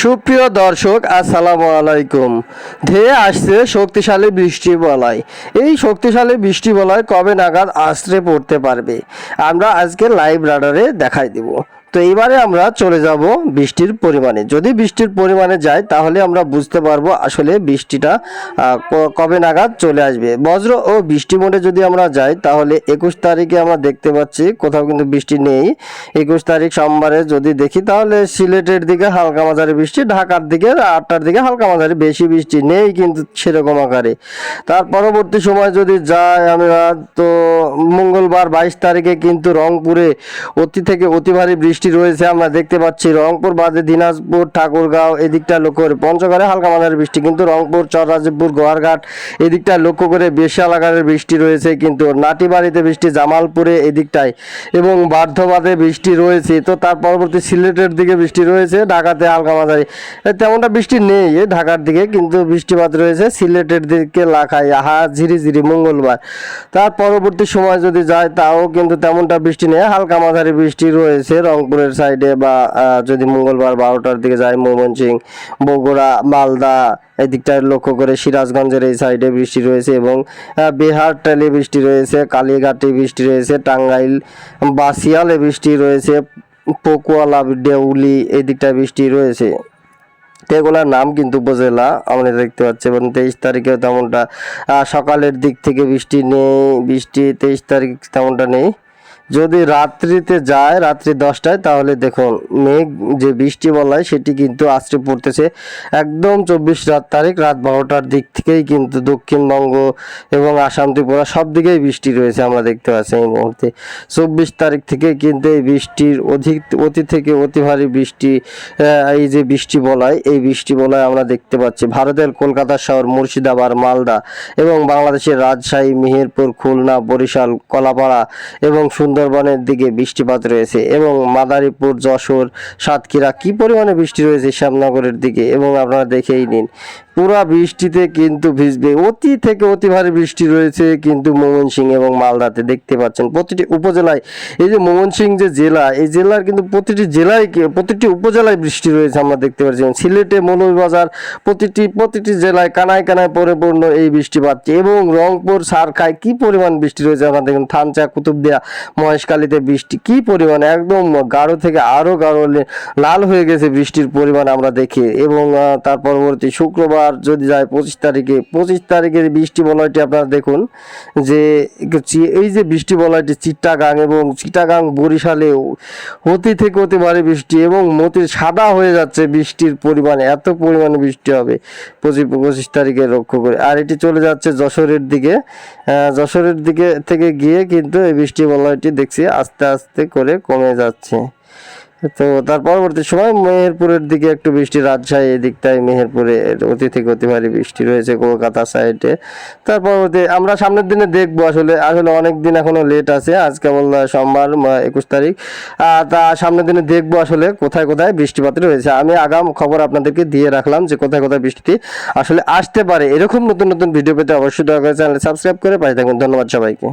সুপ্রিয় দর্শক, আসসালামু আলাইকুম। ধেয়ে আসছে শক্তিশালী বৃষ্টি বলায় এই শক্তিশালী বৃষ্টি বলায় কবে নাগাদ আশ্রে পড়তে পারবে? আমরা আজকে লাইভ রাডারে দেখাই দিব। তো এবারে আমরা চলে যাব বৃষ্টির পরিমাণে। যদি বৃষ্টির পরিমাণে যায়, তাহলে আমরা বুঝতে পারব আসলে বৃষ্টিটা কবে নাগাদ চলে আসবে। বজ্র ও বৃষ্টি মোডে যদি আমরা যাই, তাহলে একুশ তারিখে আমরা দেখতে পাচ্ছি কোথাও কিন্তু বৃষ্টি নেই। একুশ তারিখ সোমবারে যদি দেখি, তাহলে সিলেটের দিকে হালকা মাঝারি বৃষ্টি, ঢাকার দিকে আটটার দিকে হালকা মাঝারি বেশি বৃষ্টি নেই কিন্তু সেরকম আকারে। তার পরবর্তী সময় যদি যাই আমরা, তো মঙ্গলবার বাইশ তারিখে কিন্তু রংপুরে অতি থেকে অতি ভারী বৃষ্টি রয়েছে, আমরা দেখতে পাচ্ছি রংপুর বাদে দিনাজপুর, ঠাকুরগাঁও, এদিকটা লক্ষ্য করে পঞ্চগড়ে হালকা মাঝারি বৃষ্টি, কিন্তু রংপুর চররাজপুর গোয়ারঘাট এদিকটা লক্ষ্য করে বিশাল আকারের বৃষ্টি রয়েছে, কিন্তু নাটিবাড়িতে বৃষ্টি, জামালপুরে এদিকটায় এবং বার্ধবাদে বৃষ্টি রয়েছে। তো তার পরবর্তী সিলেটের দিকে বৃষ্টি রয়েছে, ঢাকাতে হালকা মাঝারি। তেমনটা বৃষ্টি নেই ঢাকার দিকে, কিন্তু বৃষ্টিপাত রয়েছে সিলেটের দিকে লাখাই, আহা ঝিরি ঝিরি মঙ্গলবার। তার পরবর্তী সময় যদি যায়, তাও কিন্তু তেমনটা বৃষ্টি নেই, হালকা মাঝারি বৃষ্টি রয়েছে রংপুরের সাইডে বা যদি মঙ্গলবার বারোটার দিকে যায় ময়মনসিং, বগুড়া, মালদা এই দিকটায় লক্ষ্য করে সিরাজগঞ্জের এই সাইডে বৃষ্টি রয়েছে এবং বিহার টেলে বৃষ্টি রয়েছে, কালীঘাটে বৃষ্টি রয়েছে, টাঙ্গাইল বাসিয়ালে বৃষ্টি রয়েছে, পকুয়ালা, দেউলি এই দিকটায় বৃষ্টি রয়েছে। এগুলোর নাম কিন্তু উপজেলা, আমরা দেখতে পাচ্ছি, এবং তেইশ তারিখে তেমনটা সকালের দিক থেকে বৃষ্টি নেই, বৃষ্টি তেইশ তারিখ তেমনটা নেই। যদি রাত্রিতে যায়, রাত্রি দশটায়, তাহলে দেখুন মেঘ যে বৃষ্টি বলায় সেটি কিন্তু আশ্রে পড়তেছে। একদম চব্বিশ রাত তারিখ, রাত বারোটার দিক থেকেই কিন্তু দক্ষিণবঙ্গ এবং আসাম, ত্রিপুরা সব দিকেই বৃষ্টি রয়েছে আমরা দেখতে পাচ্ছি এই মুহূর্তে। চব্বিশ তারিখ থেকে কিন্তু এই বৃষ্টির অধিক, অতি থেকে অতি ভারী বৃষ্টি এই যে বৃষ্টি বলায়, এই বৃষ্টি বলায় আমরা দেখতে পাচ্ছি। ভারতের কলকাতা শহর, মুর্শিদাবাদ, মালদা এবং বাংলাদেশের রাজশাহী, মেহেরপুর, খুলনা, বরিশাল, কলাপাড়া এবং সুন্দরবনের দিকে বৃষ্টিপাত রয়েছে এবং মাদারীপুর, যশোর, সাতক্ষীরা কি পরিমাণে বৃষ্টি রয়েছে শ্যামনগরের দিকে এবং আপনারা দেখেই নিন। পুরা বৃষ্টিতে কিন্তু ভিজবে, অতি থেকে অতি ভারী বৃষ্টি রয়েছে কিন্তু ময়মনসিংহ এবং মালদাতে দেখতে পাচ্ছেন প্রতিটি উপজেলায়। এই যে ময়মনসিংহ যে জেলা, এই জেলার কিন্তু প্রতিটি জেলায় প্রতিটি উপজেলায় বৃষ্টি রয়েছে আমরা দেখতে পাচ্ছি। সিলেটে মৌলভীবাজার, প্রতিটি প্রতিটি জেলায় কানায় কানায় পরিপূর্ণ এই বৃষ্টিপাত। এবং রংপুর, সারখায় কি পরিমাণ বৃষ্টি রয়েছে আমরা দেখুন, থানচা, কুতুবদিয়া মহেশখালীতে বৃষ্টি, কি পরিমাণ? একদম গাঢ় থেকে আরও গাঢ় লাল হয়ে গেছে বৃষ্টির পরিমাণ আমরা দেখি। এবং তার পরবর্তী শুক্রবার যদি যায় পঁচিশ তারিখে, পঁচিশ তারিখের বৃষ্টি বলয়টি আপনারা দেখুন যে এই যে বৃষ্টি বলয়টি চিট্টাগাং এবং চিটাগাং বরিশালে অতি থেকে অতি ভারী বৃষ্টি এবং মতির সাদা হয়ে যাচ্ছে বৃষ্টির পরিমাণ, এত পরিমাণে বৃষ্টি হবে পঁচিশ পঁচিশ তারিখে লক্ষ্য করে। আর এটি চলে যাচ্ছে যশোরের দিকে। যশোরের দিকে থেকে গিয়ে কিন্তু এই বৃষ্টি বলয়টি দেখছি আস্তে আস্তে করে কমে যাচ্ছে। তো তার পরবর্তী সময় মেহেরপুরের দিকে একটু বৃষ্টি, রাজশাহী এদিকটায় মেহেরপুরে অতি থেকে অতি ভারী বৃষ্টি রয়েছে কলকাতা সাইডে। তার পরবর্তী আমরা সামনের দিনে দেখব আসলে আসলে অনেক দিন এখনও লেট আছে, আজ কেবল সোমবার একুশ তারিখ। তা সামনের দিনে দেখব আসলে কোথায় কোথায় বৃষ্টিপাত রয়েছে। আমি আগাম খবর আপনাদেরকে দিয়ে রাখলাম যে কোথায় কোথায় বৃষ্টি আসলে আসতে পারে। এরকম নতুন নতুন ভিডিও পেতে অবশ্যই দয়া করে চ্যানেল সাবস্ক্রাইব করে পাশে থাকুন। ধন্যবাদ সবাইকে।